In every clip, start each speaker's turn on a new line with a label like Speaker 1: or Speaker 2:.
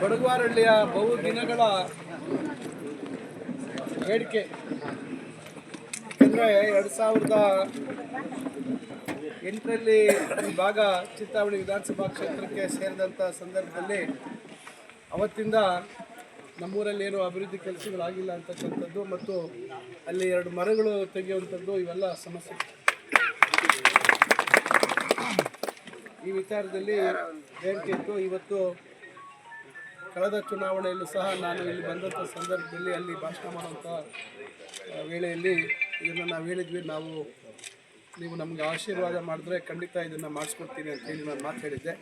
Speaker 1: ಬಡಗವಾರಹಳ್ಳಿಯ ಬಹು ದಿನಗಳ ಬೇಡಿಕೆ. ಅಂದರೆ ಎರಡು ಸಾವಿರದ ಎಂಟರಲ್ಲಿ ಈ ಭಾಗ ಚಿತ್ತಾವಳಿ ವಿಧಾನಸಭಾ ಕ್ಷೇತ್ರಕ್ಕೆ ಸೇರಿದಂಥ ಸಂದರ್ಭದಲ್ಲಿ ಅವತ್ತಿಂದ ನಮ್ಮೂರಲ್ಲಿ ಏನು ಅಭಿವೃದ್ಧಿ ಕೆಲಸಗಳಾಗಿಲ್ಲ ಅಂತಕ್ಕಂಥದ್ದು ಮತ್ತು ಅಲ್ಲಿ ಎರಡು ಮರಗಳು ತೆಗೆಯುವಂಥದ್ದು ಇವೆಲ್ಲ ಸಮಸ್ಯೆ. ಈ ವಿಚಾರದಲ್ಲಿ ಬೇಡಿಕೆ ಇತ್ತು. ಇವತ್ತು ಕಳೆದ ಚುನಾವಣೆಯಲ್ಲೂ ಸಹ ನಾನು ಇಲ್ಲಿ ಬಂದಂಥ ಸಂದರ್ಭದಲ್ಲಿ ಅಲ್ಲಿ ಭಾಷಣ ಮಾಡುವಂಥ ವೇಳೆಯಲ್ಲಿ ಇದನ್ನು ನಾವು ಹೇಳಿದ್ವಿ. ನಾವು, ನೀವು ನಮಗೆ ಆಶೀರ್ವಾದ ಮಾಡಿದ್ರೆ ಖಂಡಿತ ಇದನ್ನು ಮಾಡಿಸ್ಕೊಡ್ತೀನಿ ಅಂತೇಳಿ ನಾನು ಮಾತು ಹೇಳಿದ್ದೆ.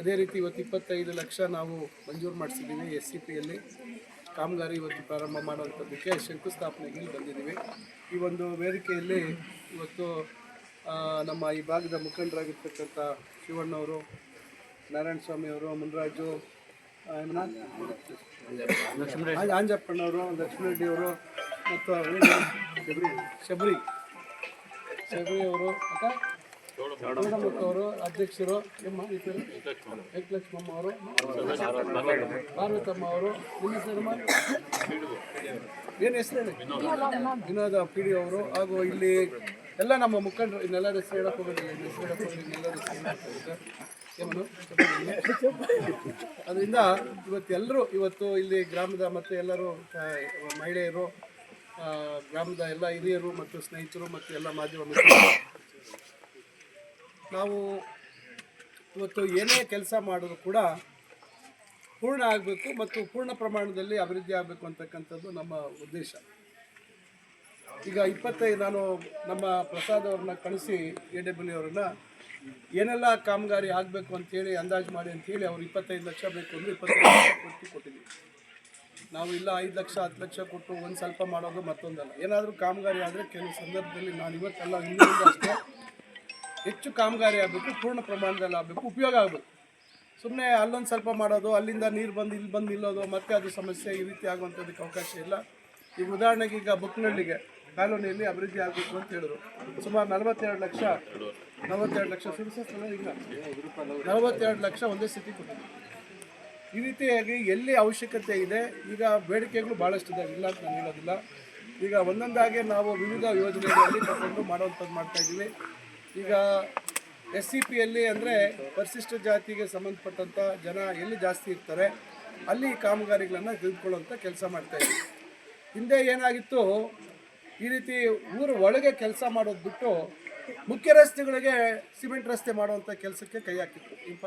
Speaker 1: ಅದೇ ರೀತಿ ಇವತ್ತು ಇಪ್ಪತ್ತೈದು ಲಕ್ಷ ನಾವು ಮಂಜೂರು ಮಾಡಿಸಿದ್ದೀವಿ ಎಸ್ ಸಿ ಪಿಯಲ್ಲಿ ಕಾಮಗಾರಿ ಇವತ್ತು ಪ್ರಾರಂಭ ಮಾಡುವಂಥದ್ದಕ್ಕೆ ಶಂಕುಸ್ಥಾಪನೆಗೆ ಬಂದಿದ್ದೀವಿ. ಈ ಒಂದು ವೇದಿಕೆಯಲ್ಲಿ ಇವತ್ತು ನಮ್ಮ ಈ ಭಾಗದ ಮುಖಂಡರಾಗಿರ್ತಕ್ಕಂಥ ಶಿವಣ್ಣವರು ನಾರಾಯಣ ಸ್ವಾಮಿಯವರು ಮುನ್ರಾಜು ಆ, ಲಕ್ಷ್ಮೀ ಆಂಜಪ್ಪಣ್ಣವರು ಅವರು ಮತ್ತು? ಶಬರಿ ಶಬರಿ ಶಬರಿ ಅವರು ಅವರು ಅಧ್ಯಕ್ಷರು ಎಮ್ಮ? ವೆಂಕಟಲಕ್ಷ್ಮಮ್ಮ ಅವರು ಪಾರ್ವತಮ್ಮ ಅವರು ನಿಮ್ಮ ಹೆಸರಮ್ಮ ಏನು ಹೆಸರು ವಿನೋದ ಪಿ ಡಿ ಅವರು ಹಾಗೂ ಇಲ್ಲಿ ಎಲ್ಲ ನಮ್ಮ ಮುಖಂಡರು ಇನ್ನೆಲ್ಲರ ಹೆಸರು ಹೇಳಕ್ಕೆ ಹೋಗೋದಿಲ್ಲ ಇನ್ನೆಲ್ಲರ ಹೆಸರು ಹೇಳಕ್ಕೆ ಹೋಗುತ್ತೆ. ಅದರಿಂದ ಇವತ್ತು ಎಲ್ಲರೂ ಇವತ್ತು ಇಲ್ಲಿ ಗ್ರಾಮದ ಮತ್ತು ಎಲ್ಲರೂ ಮಹಿಳೆಯರು ಗ್ರಾಮದ ಎಲ್ಲ ಹಿರಿಯರು ಮತ್ತು ಸ್ನೇಹಿತರು ಮತ್ತು ಎಲ್ಲ ಮಾಧ್ಯಮ ನಾವು ಇವತ್ತು ಏನೇ ಕೆಲಸ ಮಾಡಿದ್ರು ಕೂಡ ಪೂರ್ಣ ಆಗಬೇಕು ಮತ್ತು ಪೂರ್ಣ ಪ್ರಮಾಣದಲ್ಲಿ ಅಭಿವೃದ್ಧಿ ಆಗಬೇಕು ಅಂತಕ್ಕಂಥದ್ದು ನಮ್ಮ ಉದ್ದೇಶ. ಈಗ ಇಪ್ಪತ್ತೈದು, ನಾನು ನಮ್ಮ ಪ್ರಸಾದ್ ಅವ್ರನ್ನ ಕಳಿಸಿ ಎ ಡಬ್ಲ್ಯೂ ಅವ್ರನ್ನ ಏನೆಲ್ಲ ಕಾಮಗಾರಿ ಆಗಬೇಕು ಅಂತೇಳಿ ಅಂದಾಜು ಮಾಡಿ ಅಂತೇಳಿ ಅವ್ರು ಇಪ್ಪತ್ತೈದು ಲಕ್ಷ ಬೇಕು ಅಂದರೆ ಇಪ್ಪತ್ತೈದು ಲಕ್ಷ ಕೊಟ್ಟು ಕೊಟ್ಟಿದ್ದೀವಿ. ನಾವು ಇಲ್ಲ ಐದು ಲಕ್ಷ, ಹತ್ತು ಲಕ್ಷ ಕೊಟ್ಟು ಒಂದು ಸ್ವಲ್ಪ ಮಾಡೋದು ಮತ್ತೊಂದಲ್ಲ. ಏನಾದರೂ ಕಾಮಗಾರಿ ಆದರೆ ಕೆಲವು ಸಂದರ್ಭದಲ್ಲಿ ನಾನು ಇವತ್ತೆಲ್ಲ ಹಿಂದಿನಿಂದ ಅಷ್ಟೇ. ಹೆಚ್ಚು ಕಾಮಗಾರಿ ಆಗಬೇಕು, ಪೂರ್ಣ ಪ್ರಮಾಣದಲ್ಲಿ ಆಗಬೇಕು, ಉಪಯೋಗ ಆಗಬೇಕು. ಸುಮ್ಮನೆ ಅಲ್ಲೊಂದು ಸ್ವಲ್ಪ ಮಾಡೋದು, ಅಲ್ಲಿಂದ ನೀರು ಬಂದು, ಇಲ್ಲಿ ಬಂದು ನಿಲ್ಲೋದು, ಮತ್ತೆ ಅದು ಸಮಸ್ಯೆ ಈ ರೀತಿ ಆಗುವಂಥದ್ದಕ್ಕೆ ಅವಕಾಶ ಇಲ್ಲ. ಈಗ ಉದಾಹರಣೆಗೆ ಈಗ ಬುಕ್ನಳ್ಳಿಗೆ ಕಾಲೋನಿಯಲ್ಲಿ ಅಭಿವೃದ್ಧಿ ಆಗಬೇಕು ಅಂತ ಹೇಳಿದ್ರು. ಸುಮಾರು ನಲವತ್ತೆರಡು ಲಕ್ಷ ನಲವತ್ತೆರಡು ಲಕ್ಷ ಸುರಿಸಲ್ಲ ಇಲ್ಲ. ನಲವತ್ತೆರಡು ಲಕ್ಷ ಒಂದೇ ಸ್ಥಿತಿ ಕೊಟ್ಟಿದೆ. ಈ ರೀತಿಯಾಗಿ ಎಲ್ಲಿ ಅವಶ್ಯಕತೆ ಇದೆ, ಈಗ ಬೇಡಿಕೆಗಳು ಭಾಳಷ್ಟು ಇದೆ. ಇಲ್ಲ ಅಂತ ನಾನು ಹೇಳೋದಿಲ್ಲ. ಈಗ ಒಂದೊಂದಾಗಿ ನಾವು ವಿವಿಧ ಯೋಜನೆಗಳಲ್ಲಿ ತಗೊಂಡು ಮಾಡುವಂಥದ್ದು ಮಾಡ್ತಾ ಇದ್ದೀವಿ. ಈಗ ಎಸ್ ಸಿ ಪಿಯಲ್ಲಿ ಅಂದರೆ ಪರಿಶಿಷ್ಟ ಜಾತಿಗೆ ಸಂಬಂಧಪಟ್ಟಂಥ ಜನ ಎಲ್ಲಿ ಜಾಸ್ತಿ ಇರ್ತಾರೆ, ಅಲ್ಲಿ ಕಾಮಗಾರಿಗಳನ್ನು ತೆಗೆದುಕೊಳ್ಳುವಂಥ ಕೆಲಸ ಮಾಡ್ತಾ ಇದ್ದೀವಿ. ಹಿಂದೆ ಏನಾಗಿತ್ತು ಈ ರೀತಿ ಊರ ಒಳಗೆ ಕೆಲಸ ಮಾಡೋದು ಬಿಟ್ಟು ಮುಖ್ಯ ರಸ್ತೆಗಳಿಗೆ ಸಿಮೆಂಟ್ ರಸ್ತೆ ಮಾಡುವಂಥ ಕೆಲಸಕ್ಕೆ ಕೈ ಹಾಕಿತ್ತು ಇಪ್ಪ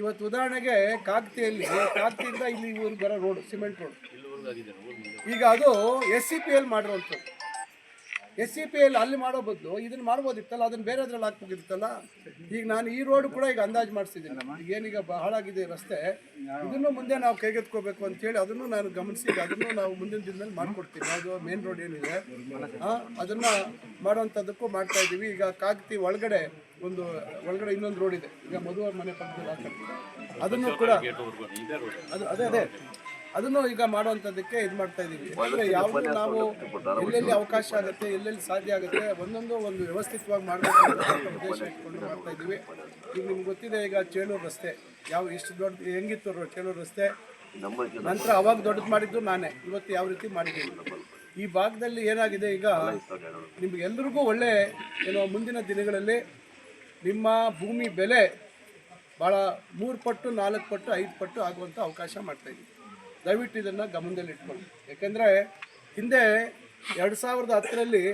Speaker 1: ಇವತ್ತು ಉದಾಹರಣೆಗೆ ಕಾಗ್ತಿಯಲ್ಲಿ, ಕಾಗ್ತಿಯಿಂದ ಇಲ್ಲಿ ಊರಿಗೆ ಬರೋ ರೋಡ್, ಸಿಮೆಂಟ್ ರೋಡ್. ಈಗ ಅದು ಎಸ್ ಸಿ ಪಿ ಎಲ್ ಮಾಡಿರುವಂಥದ್ದು. ಎಸ್ ಸಿ ಪಿ ಎಲ್ಲಿ ಅಲ್ಲಿ ಮಾಡೋ ಬದಲು ಇದನ್ನ ಮಾಡ್ಬೋದಿತ್ತಲ್ಲ ಅದನ್ನ ಬೇರೆದ್ರಲ್ಲಿ ಹಾಕ್ಬೇಕಿತ್ತಲ್ಲ ಈಗ ನಾನು ಈ ರೋಡ್ ಕೂಡ ಈಗ ಅಂದಾಜು ಮಾಡಿಸಿದ್ದೀನಿ. ಏನೀಗ ಬಹಳಾಗಿದೆ ರಸ್ತೆ ಇದನ್ನು ಮುಂದೆ ನಾವು ಕೈಗೆತ್ಕೋಬೇಕು ಅಂತೇಳಿ ಅದನ್ನು ನಾನು ಗಮನಿಸಿ ಅದನ್ನು ನಾವು ಮುಂದಿನ ದಿನದಲ್ಲಿ ಮಾಡ್ಕೊಡ್ತೀವಿ ಅದು ಮೇನ್ ರೋಡ್ ಏನಿದೆ. ಅದನ್ನು ಅದನ್ನ ಮಾಡುವಂಥದ್ದಕ್ಕೂ ಮಾಡ್ತಾ ಇದ್ದೀವಿ. ಈಗ ಕಾಗ್ತಿ ಒಳಗಡೆ ಒಂದು ಒಳಗಡೆ ಇನ್ನೊಂದು ರೋಡ್ ಇದೆ. ಈಗ ಮದುವೆ ಮನೆ ಪಕ್ಕದಲ್ಲಿ ಹಾಕಿ. ಅದನ್ನು ಕೂಡ ಅದು ಅದೇ ಅದೇ. ಅದನ್ನು ಈಗ ಮಾಡುವಂಥದ್ದಕ್ಕೆ ಇದು ಮಾಡ್ತಾ ಇದ್ದೀವಿ. ಅಂದರೆ ಯಾವುದು ನಾವು ಎಲ್ಲೆಲ್ಲಿ ಅವಕಾಶ ಆಗುತ್ತೆ ಎಲ್ಲೆಲ್ಲಿ ಸಾಧ್ಯ ಆಗುತ್ತೆ ಒಂದೊಂದು ಒಂದು ವ್ಯವಸ್ಥಿತವಾಗಿ ಮಾಡಬೇಕು ಅಂತ ಉದ್ದೇಶ ಇಟ್ಕೊಂಡು ಮಾಡ್ತಾ ಇದ್ದೀವಿ. ಈಗ ನಿಮ್ಗೆ ಗೊತ್ತಿದೆ ಈಗ ಚೇಳೂರು ರಸ್ತೆ ಯಾವ ಇಷ್ಟು ದೊಡ್ಡ ಹೆಂಗಿತ್ತು ಚೇಳೂರು ರಸ್ತೆ? ನಂತರ ಅವಾಗ ದೊಡ್ಡದು ಮಾಡಿದ್ದು ನಾನೇ ಇವತ್ತು ಯಾವ ರೀತಿ ಮಾಡಿದ್ದೀನಿ. ಈ ಭಾಗದಲ್ಲಿ ಏನಾಗಿದೆ ಈಗ ನಿಮ್ಗೆಲ್ರಿಗೂ ಒಳ್ಳೆ ಏನೋ ಮುಂದಿನ ದಿನಗಳಲ್ಲಿ ನಿಮ್ಮ ಭೂಮಿ ಬೆಲೆ ಭಾಳ ಮೂರು ಪಟ್ಟು ನಾಲ್ಕು ಪಟ್ಟು ಐದು ಪಟ್ಟು ಆಗುವಂಥ ಅವಕಾಶ ಮಾಡ್ತಾ ಇದ್ದೀವಿ. ದಯವಿಟ್ಟು ಇದನ್ನು ಗಮನದಲ್ಲಿ ಇಟ್ಕೊಳ್ಳಿ. ಯಾಕೆಂದರೆ ಹಿಂದೆ ಎರಡು ಸಾವಿರದ ಹತ್ತರಲ್ಲಿ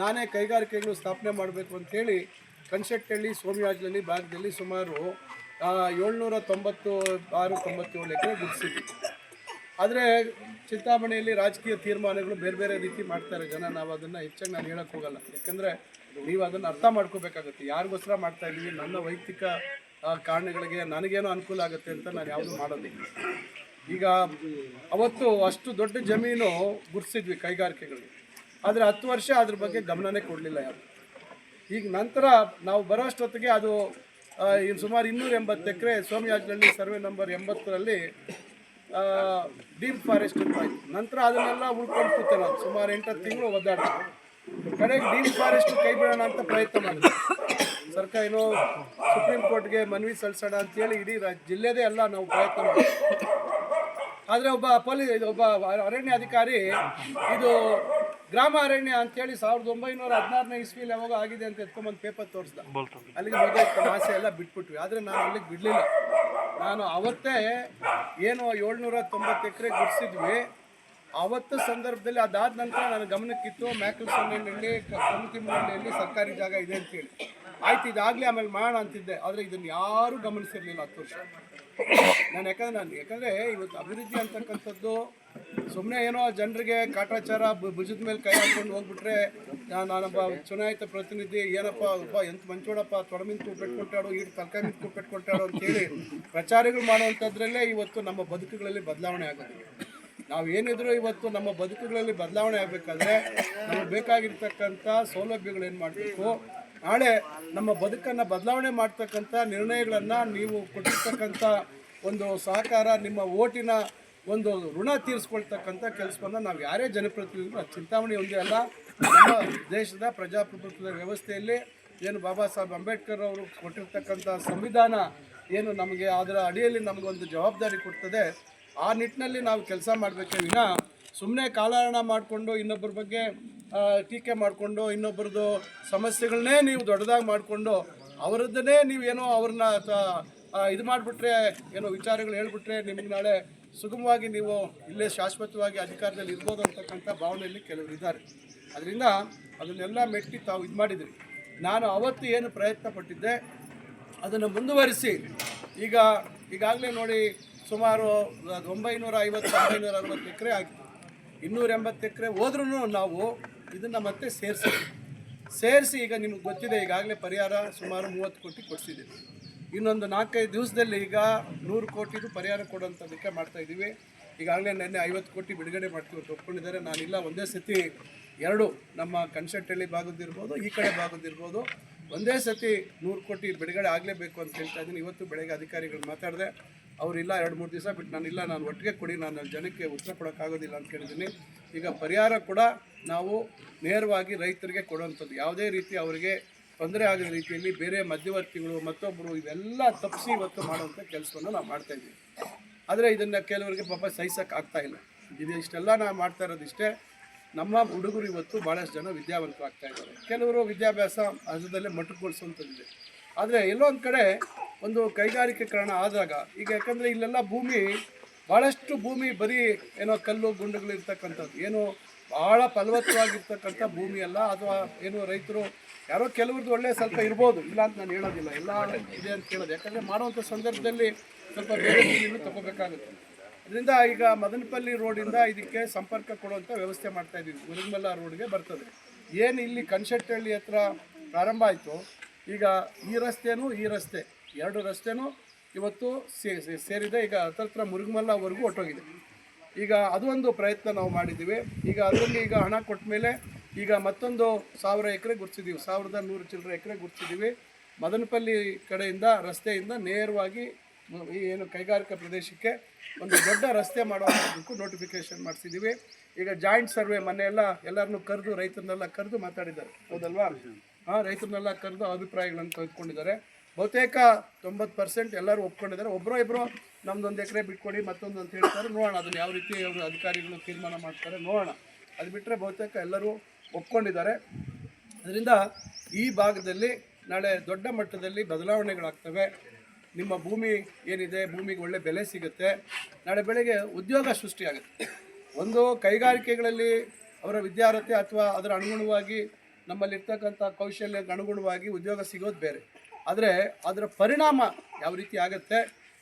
Speaker 1: ನಾನೇ ಕೈಗಾರಿಕೆಗಳು ಸ್ಥಾಪನೆ ಮಾಡಬೇಕು ಅಂಥೇಳಿ ಕನ್ಸೆಟ್ಟಳ್ಳಿ ಸೋಮಿಯಾಜ್ನಲ್ಲಿ ಭಾಗದಲ್ಲಿ ಸುಮಾರು ಏಳ್ನೂರ ತೊಂಬತ್ತು ಆರು ತೊಂಬತ್ತೇಳು ಎಕರೆ ಗುಡಿಸಿದ್ವಿ ಆದರೆ ಚಿಂತಾಮಣಿಯಲ್ಲಿ ರಾಜಕೀಯ ತೀರ್ಮಾನಗಳು ಬೇರೆ ಬೇರೆ ರೀತಿ ಮಾಡ್ತಾರೆ ಜನ. ನಾವು ಅದನ್ನು ಹೆಚ್ಚಾಗಿ ನಾನು ಹೇಳೋಕ್ಕೋಗಲ್ಲ ಹೋಗಲ್ಲ. ಯಾಕಂದರೆ ನೀವು ಅದನ್ನು ಅರ್ಥ ಮಾಡ್ಕೋಬೇಕಾಗುತ್ತೆ. ಯಾರಿಗೋಸ್ಕರ ಮಾಡ್ತಾ ಇದ್ದೀವಿ ನನ್ನ ವೈಯಕ್ತಿಕ ಕಾರಣಗಳಿಗೆ ನನಗೇನೋ ಅನುಕೂಲ ಆಗುತ್ತೆ ಅಂತ ನಾನು ಯಾವುದೂ ಮಾಡೋದಿಲ್ಲ. ಈಗ ಅವತ್ತು ಅಷ್ಟು ದೊಡ್ಡ ಜಮೀನು ಗುರ್ಸಿದ್ವಿ ಕೈಗಾರಿಕೆಗಳು. ಆದರೆ ಹತ್ತು ವರ್ಷ ಅದ್ರ ಬಗ್ಗೆ ಗಮನನೇ ಕೊಡಲಿಲ್ಲ ಯಾರು. ಈಗ ನಂತರ ನಾವು ಬರೋಷ್ಟೊತ್ತಿಗೆ ಅದು ಸುಮಾರು ಇನ್ನೂರ ಎಂಬತ್ತು ಎಕರೆ ಸೋಮಯಾಜನಹಳ್ಳಿ ಸರ್ವೆ ನಂಬರ್ ಎಂಬತ್ತರಲ್ಲಿ ಡೀಪ್ ಫಾರೆಸ್ಟ್ ಅಂತ ಆಯ್ತು. ನಂತರ ಅದನ್ನೆಲ್ಲ ಉಳ್ಕೊಂಡು ಕೂತೆ ನಾನು ಸುಮಾರು ಎಂಟತ್ತು ತಿಂಗಳು ಒದ್ದಾಡ್ತೀವಿ ಕಡೆಗೆ ಡೀಪ್ ಫಾರೆಸ್ಟ್ ಕೈ ಬಿಡೋಣ ಅಂತ ಪ್ರಯತ್ನ ಮಾಡಿದೆ ಸರ್ಕಾರ ಏನೋ ಸುಪ್ರೀಂ ಕೋರ್ಟ್ಗೆ ಮನವಿ ಸಲ್ಲಿಸೋಣ ಅಂತೇಳಿ ಇಡೀ ರಾಜ್ಯ, ಜಿಲ್ಲೆದೇ ಎಲ್ಲ ನಾವು ಪ್ರಯತ್ನ ಮಾಡ್ತೀವಿ ಆದರೆ ಒಬ್ಬ ಪೊಲೀಸ್ ಒಬ್ಬ ಅರಣ್ಯ ಅಧಿಕಾರಿ ಇದು ಗ್ರಾಮ ಅರಣ್ಯ ಅಂತೇಳಿ ಸಾವಿರದ ಒಂಬೈನೂರ ಹದಿನಾರನೇ ಇಸ್ವಿಲಿ ಯಾವಾಗ ಆಗಿದೆ ಅಂತ ಎತ್ಕೊಂಬಂದು ಪೇಪರ್ ತೋರಿಸ್ದ. ಅಲ್ಲಿಗೆ ಆಸೆ ಎಲ್ಲ ಬಿಟ್ಬಿಟ್ವಿ. ಆದರೆ ನಾನು ಅಲ್ಲಿಗೆ ಬಿಡಲಿಲ್ಲ. ನಾನು ಅವತ್ತೇ ಏನು ಏಳ್ನೂರ ತೊಂಬತ್ತು ಎಕರೆ ಗುಡಿಸಿದ್ವಿ. ಅವತ್ತು ಸಂದರ್ಭದಲ್ಲಿ ಅದಾದ ನಂತರ ನನ್ನ ಗಮನಕ್ಕಿತ್ತು ಮ್ಯಾಕಲ್ಸೊನ್ನೆಹಳ್ಳಿ ಕಮತಿಮನಹಳ್ಳಿಯಲ್ಲಿ ಸರ್ಕಾರಿ ಜಾಗ ಇದೆ ಅಂತೇಳಿ. ಆಯ್ತು, ಇದಾಗಲಿ ಆಮೇಲೆ ಮಾಡೋಣ ಅಂತಿದ್ದೆ. ಆದರೆ ಇದನ್ನು ಯಾರೂ ಗಮನಿಸಿರಲಿಲ್ಲ ಹತ್ತು ವರ್ಷ. ನಾನು ಯಾಕಂದ್ರೆ ನಾನು ಯಾಕಂದರೆ ಇವತ್ತು ಅಭಿವೃದ್ಧಿ ಅಂತಕ್ಕಂಥದ್ದು ಸುಮ್ಮನೆ ಏನೋ ಜನರಿಗೆ ಕಾಟಾಚಾರ ಭುಜದ ಮೇಲೆ ಕೈ ಹಾಕ್ಕೊಂಡು ಹೋಗ್ಬಿಟ್ರೆ ನಾನೊಬ್ಬ ಚುನಾಯಿತ ಪ್ರತಿನಿಧಿ, ಏನಪ್ಪ, ಒಬ್ಬ ಎಂತ ಮಂಚೋಡಪ್ಪ ತೊಡಮಿಂದ ಕೂಪೆಟ್ಕೊಟ್ಟಾಡು ಈ ತಲಕಾಯಿ ಮಿಂದ ಕೂಪೆಟ್ಕೊಟ್ಟಾಡು ಅಂತೇಳಿ ಪ್ರಚಾರಗಳು ಮಾಡುವಂಥದ್ರಲ್ಲೇ ಇವತ್ತು ನಮ್ಮ ಬದುಕುಗಳಲ್ಲಿ ಬದಲಾವಣೆ ಆಗುತ್ತೆ ನಾವು ಏನಿದ್ರು ಇವತ್ತು ನಮ್ಮ ಬದುಕುಗಳಲ್ಲಿ ಬದಲಾವಣೆ ಆಗಬೇಕಾದ್ರೆ ನಮಗೆ ಬೇಕಾಗಿರ್ತಕ್ಕಂಥ ಸೌಲಭ್ಯಗಳು ಏನು ಮಾಡಬೇಕು? ನಾಳೆ ನಮ್ಮ ಬದುಕನ್ನು ಬದಲಾವಣೆ ಮಾಡ್ತಕ್ಕಂಥ ನಿರ್ಣಯಗಳನ್ನು ನೀವು ಕೊಟ್ಟಿರ್ತಕ್ಕಂಥ ಒಂದು ಸಹಕಾರ, ನಿಮ್ಮ ಓಟಿನ ಒಂದು ಋಣ ತೀರಿಸ್ಕೊಳ್ತಕ್ಕಂಥ ಕೆಲಸವನ್ನು ನಾವು ಯಾರೇ ಜನಪ್ರತಿನಿಧಿಗಳು ಚಿಂತಾಮಣಿ ಒಂದೇ ಅಲ್ಲ. ನಮ್ಮ ದೇಶದ ಪ್ರಜಾಪ್ರಭುತ್ವದ ವ್ಯವಸ್ಥೆಯಲ್ಲಿ ಏನು ಬಾಬಾ ಸಾಹೇಬ್ ಅಂಬೇಡ್ಕರ್ ಅವರು ಕೊಟ್ಟಿರ್ತಕ್ಕಂಥ ಸಂವಿಧಾನ ಏನು ನಮಗೆ ಅದರ ಅಡಿಯಲ್ಲಿ ನಮಗೊಂದು ಜವಾಬ್ದಾರಿ ಕೊಡ್ತದೆ. ಆ ನಿಟ್ಟಿನಲ್ಲಿ ನಾವು ಕೆಲಸ ಮಾಡಬೇಕೇ ವಿನ ಸುಮ್ಮನೆ ಕಾಲಹರಣ ಮಾಡಿಕೊಂಡು ಇನ್ನೊಬ್ಬರ ಬಗ್ಗೆ ಟೀಕೆ ಮಾಡಿಕೊಂಡು ಇನ್ನೊಬ್ಬರದ್ದು ಸಮಸ್ಯೆಗಳನ್ನೇ ನೀವು ದೊಡ್ಡದಾಗಿ ಮಾಡಿಕೊಂಡು ಅವರದ್ದನ್ನೇ ನೀವೇನೋ ಅವ್ರನ್ನ ಇದು ಮಾಡಿಬಿಟ್ರೆ, ಏನೋ ವಿಚಾರಗಳು ಹೇಳ್ಬಿಟ್ರೆ ನಿಮಗೆ ನಾಳೆ ಸುಗಮವಾಗಿ ನೀವು ಇಲ್ಲೇ ಶಾಶ್ವತವಾಗಿ ಅಧಿಕಾರದಲ್ಲಿ ಇರ್ಬೋದು ಅಂತಕ್ಕಂಥ ಭಾವನೆಯಲ್ಲಿ ಕೆಲವರು ಇದ್ದಾರೆ. ಅದರಿಂದ ಅದನ್ನೆಲ್ಲ ಮೆಟ್ಟಿ ತಾವು ಇದು ಮಾಡಿದ್ರಿ. ನಾನು ಅವತ್ತು ಏನು ಪ್ರಯತ್ನ ಪಟ್ಟಿದ್ದೆ, ಅದನ್ನು ಮುಂದುವರಿಸಿ, ಈಗ, ಈಗಾಗಲೇ ನೋಡಿ ಸುಮಾರು ಒಂಬೈನೂರ ಐವತ್ತು, ಒಂಬೈನೂರ ಅರವತ್ತು ಎಕರೆ ಆಗಿತ್ತು ಇನ್ನೂರ ಎಂಬತ್ತು ಎಕರೆ ಹೋದ್ರೂ ನಾವು ಇದನ್ನು ಮತ್ತೆ ಸೇರಿಸಿ. ಸೇರಿಸಿ ಈಗ ನಿಮ್ಗೆ ಗೊತ್ತಿದೆ, ಈಗಾಗಲೇ ಪರಿಹಾರ ಸುಮಾರು ಮೂವತ್ತು ಕೋಟಿ ಕೊಡಿಸಿದ್ದೀವಿ. ಇನ್ನೊಂದು ನಾಲ್ಕೈದು ದಿವಸದಲ್ಲಿ ಈಗ ನೂರು ಕೋಟಿದು ಪರಿಹಾರ ಕೊಡುವಂಥದ್ದಕ್ಕೆ ಮಾಡ್ತಾ ಇದ್ದೀವಿ. ಈಗಾಗಲೇ ನೆನ್ನೆ ಐವತ್ತು ಕೋಟಿ ಬಿಡುಗಡೆ ಮಾಡ್ತೀವಿ ಒಪ್ಕೊಂಡಿದ್ದಾರೆ. ನಾನಿಲ್ಲ, ಒಂದೇ ಸತಿ ಎರಡು ನಮ್ಮ ಕನ್ಸಲ್ಟಳ್ಳಿ ಭಾಗದಿರ್ಬೋದು ಈ ಕಡೆ ಭಾಗದಿರ್ಬೋದು ಒಂದೇ ಸತಿ ನೂರು ಕೋಟಿ ಬಿಡುಗಡೆ ಆಗಲೇಬೇಕು ಅಂತ ಹೇಳ್ತಾ ಇದ್ದೀನಿ. ಇವತ್ತು ಬೆಳಗ್ಗೆ ಅಧಿಕಾರಿಗಳು ಮಾತಾಡಿದೆ ಅವರಿಲ್ಲ ಎರಡು ಮೂರು ದಿವಸ ಬಿಟ್ಟು ಇಲ್ಲ, ನಾನು ಒಟ್ಟಿಗೆ ಕೊಡಿ, ನಾನು ಜನಕ್ಕೆ ಉತ್ತರ ಕೊಡೋಕ್ಕಾಗೋದಿಲ್ಲ ಅಂತ ಕೇಳಿದ್ದೀನಿ. ಈಗ ಪರಿಹಾರ ಕೂಡ ನಾವು ನೇರವಾಗಿ ರೈತರಿಗೆ ಕೊಡುವಂಥದ್ದು. ಯಾವುದೇ ರೀತಿ ಅವರಿಗೆ ತೊಂದರೆ ಆಗದ ರೀತಿಯಲ್ಲಿ ಬೇರೆ ಮಧ್ಯವರ್ತಿಗಳು ಮತ್ತೊಬ್ಬರು ಇವೆಲ್ಲ ತಪ್ಪಿಸಿ ಇವತ್ತು ಮಾಡುವಂಥ ಕೆಲಸವನ್ನು ನಾವು ಮಾಡ್ತಾ ಇದ್ದೀವಿ. ಆದರೆ ಇದನ್ನು ಕೆಲವರಿಗೆ ಪಾಪ ಸಹಿಸೋಕೆ ಆಗ್ತಾ ಇಲ್ಲ. ಇದು ಇಷ್ಟೆಲ್ಲ ನಾವು ಮಾಡ್ತಾ ಇರೋದಿಷ್ಟೇ ನಮ್ಮ ಹುಡುಗರು ಇವತ್ತು ಭಾಳಷ್ಟು ಜನ ವಿದ್ಯಾವಂತರಾಗ್ತಾ ಇದ್ದಾರೆ. ಕೆಲವರು ವಿದ್ಯಾಭ್ಯಾಸ ಅದರಲ್ಲೇ ಮಟ್ಟುಗೊಳಿಸುವಂಥದ್ದಿದೆ. ಆದರೆ ಎಲ್ಲೊಂದು ಕಡೆ ಒಂದು ಕೈಗಾರಿಕೀಕರಣ ಆದಾಗ, ಈಗ ಯಾಕಂದರೆ ಇಲ್ಲೆಲ್ಲ ಭೂಮಿ ಭಾಳಷ್ಟು ಭೂಮಿ ಬರೀ ಏನೋ ಕಲ್ಲು, ಗುಂಡುಗಳು ಇರ್ತಕ್ಕಂಥದ್ದು. ಏನು ಭಾಳ ಫಲವತ್ತವಾಗಿರ್ತಕ್ಕಂಥ ಭೂಮಿ ಅಲ್ಲ ಅಥವಾ ಏನು ರೈತರು ಯಾರೋ ಕೆಲವ್ರದ್ದು ಒಳ್ಳೆ ಸ್ವಲ್ಪ ಇರ್ಬೋದು. ಇಲ್ಲ ಅಂತ ನಾನು ಹೇಳೋದಿಲ್ಲ. ಎಲ್ಲ ಇದೆ ಅಂತ ಹೇಳೋದು. ಯಾಕಂದರೆ ಮಾಡುವಂಥ ಸಂದರ್ಭದಲ್ಲಿ ಸ್ವಲ್ಪ ಬೇರೆ ಭೂಮಿಯನ್ನು ತಗೋಬೇಕಾಗುತ್ತೆ. ಅದರಿಂದ ಈಗ ಮದನಪಲ್ಲಿ ರೋಡಿಂದ ಇದಕ್ಕೆ ಸಂಪರ್ಕ ಕೊಡುವಂಥ ವ್ಯವಸ್ಥೆ ಮಾಡ್ತಾ ಇದ್ದೀವಿ. ಗುರುಮಲ್ಲ ರೋಡ್ಗೆ ಬರ್ತದೆ. ಏನು ಇಲ್ಲಿ ಕನ್ಶೆಟ್ಟಹಳ್ಳಿ ಹತ್ರ ಪ್ರಾರಂಭ ಆಯಿತು, ಈಗ ಈ ರಸ್ತೆನೂ ಈ ರಸ್ತೆ. ಎರಡು ರಸ್ತೆನೂ ಇವತ್ತು ಸೇರಿದೆ. ಈಗ ಹತ್ತತ್ರ ಮುರುಗಮಲ್ಲವರೆಗೂ ಹೊಟ್ಟೋಗಿದೆ ಈಗ ಅದು ಒಂದು ಪ್ರಯತ್ನ ನಾವು ಮಾಡಿದ್ದೀವಿ. ಈಗ ಅದರಲ್ಲಿ ಈಗ ಹಣ ಕೊಟ್ಟ ಮೇಲೆ ಈಗ ಮತ್ತೊಂದು ಸಾವಿರ ಎಕರೆ ಗುರ್ತಿದ್ದೀವಿ ಸಾವಿರದ ನೂರು ಚಿಲ್ಲರೆ ಎಕರೆ ಗುರ್ತಿದ್ದೀವಿ ಮದನಪಲ್ಲಿ ಕಡೆಯಿಂದ ರಸ್ತೆಯಿಂದ ನೇರವಾಗಿ ಈ ಏನು ಕೈಗಾರಿಕಾ ಪ್ರದೇಶಕ್ಕೆ ಒಂದು ದೊಡ್ಡ ರಸ್ತೆ ಮಾಡೋದಕ್ಕೂ ನೋಟಿಫಿಕೇಶನ್ ಮಾಡಿಸಿದ್ದೀವಿ. ಈಗ ಜಾಯಿಂಟ್ ಸರ್ವೆ ಮನೆಯೆಲ್ಲ ಎಲ್ಲ ಎಲ್ಲರನ್ನೂ ಕರೆದು ರೈತರನ್ನೆಲ್ಲ ಕರೆದು ಮಾತಾಡಿದ್ದಾರೆ. ಹೌದಲ್ವಾ? ಹಾಂ ರೈತರನ್ನೆಲ್ಲ ಕರೆದು ಅಭಿಪ್ರಾಯಗಳನ್ನು ತೆಗೆದುಕೊಂಡಿದ್ದಾರೆ. ಬಹುತೇಕ ತೊಂಬತ್ತು ಪರ್ಸೆಂಟ್ ಎಲ್ಲರೂ ಒಪ್ಕೊಂಡಿದ್ದಾರೆ. ಒಬ್ಬರು ಇಬ್ಬರು ನಮ್ದೊಂದು ಎಕರೆ ಬಿಟ್ಕೊಡಿ, ಮತ್ತೊಂದು ಅಂತ ಹೇಳ್ತಾರೆ. ನೋಡೋಣ ಅದನ್ನು ಯಾವ ರೀತಿ ಅವರು ಅಧಿಕಾರಿಗಳು ತೀರ್ಮಾನ ಮಾಡ್ತಾರೆ ನೋಡೋಣ. ಅದು ಬಿಟ್ಟರೆ ಬಹುತೇಕ ಎಲ್ಲರೂ ಒಪ್ಕೊಂಡಿದ್ದಾರೆ. ಅದರಿಂದ ಈ ಭಾಗದಲ್ಲಿ ನಾಳೆ ದೊಡ್ಡ ಮಟ್ಟದಲ್ಲಿ ಬದಲಾವಣೆಗಳಾಗ್ತವೆ. ನಿಮ್ಮ ಭೂಮಿ ಏನಿದೆ, ಭೂಮಿಗೆ ಒಳ್ಳೆ ಬೆಲೆ ಸಿಗುತ್ತೆ. ನಾಳೆ ಬೆಳಗ್ಗೆ ಉದ್ಯೋಗ ಸೃಷ್ಟಿಯಾಗುತ್ತೆ. ಒಂದು ಕೈಗಾರಿಕೆಗಳಲ್ಲಿ ಅವರ ವಿದ್ಯಾರ್ಹತೆ ಅಥವಾ ಅದರ ಅನುಗುಣವಾಗಿ ನಮ್ಮಲ್ಲಿರ್ತಕ್ಕಂಥ ಕೌಶಲ್ಯಕ್ಕೆ ಅನುಗುಣವಾಗಿ ಉದ್ಯೋಗ ಸಿಗೋದು ಬೇರೆ. ಆದರೆ ಅದರ ಪರಿಣಾಮ ಯಾವ ರೀತಿ ಆಗುತ್ತೆ?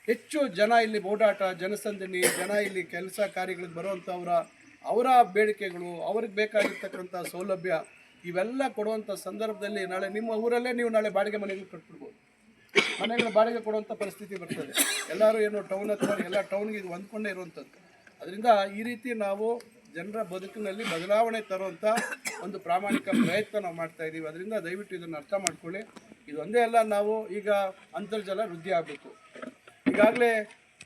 Speaker 1: ಹೆಚ್ಚು ಜನ ಇಲ್ಲಿ ಓಡಾಟ, ಜನಸಂದಣಿ, ಜನ ಇಲ್ಲಿ ಕೆಲಸ ಕಾರ್ಯಗಳಿಗೆ ಬರುವಂಥವರ ಅವರ ಬೇಡಿಕೆಗಳು, ಅವ್ರಿಗೆ ಬೇಕಾಗಿರ್ತಕ್ಕಂಥ ಸೌಲಭ್ಯ ಇವೆಲ್ಲ ಕೊಡುವಂಥ ಸಂದರ್ಭದಲ್ಲಿ ನಾಳೆ ನಿಮ್ಮ ಊರಲ್ಲೇ ನೀವು ನಾಳೆ ಬಾಡಿಗೆ ಮನೆಗಳು ಕಟ್ಬಿಡ್ಬೋದು. ಮನೆಗಳ ಬಾಡಿಗೆ ಕೊಡುವಂಥ ಪರಿಸ್ಥಿತಿ ಬರ್ತದೆ. ಎಲ್ಲರೂ ಏನು ಟೌನ್ ಹತ್ರ, ಎಲ್ಲ ಟೌನ್ಗೆ ಇದು ಹೊಂದ್ಕೊಂಡೇ ಇರುವಂಥದ್ದು ಅದರಿಂದ ಈ ರೀತಿ ನಾವು ಜನರ ಬದುಕಿನಲ್ಲಿ ಬದಲಾವಣೆ ತರುವಂಥ ಒಂದು ಪ್ರಾಮಾಣಿಕ ಪ್ರಯತ್ನ ನಾವು ಮಾಡ್ತಾ ಇದ್ದೀವಿ ಅದರಿಂದ ದಯವಿಟ್ಟು ಇದನ್ನು ಅರ್ಥ ಮಾಡ್ಕೊಳ್ಳಿ. ಇದು ಒಂದೇ ಅಲ್ಲ ನಾವು ಈಗ ಅಂತರ್ಜಲ ವೃದ್ಧಿ ಆಗಬೇಕು. ಈಗಾಗಲೇ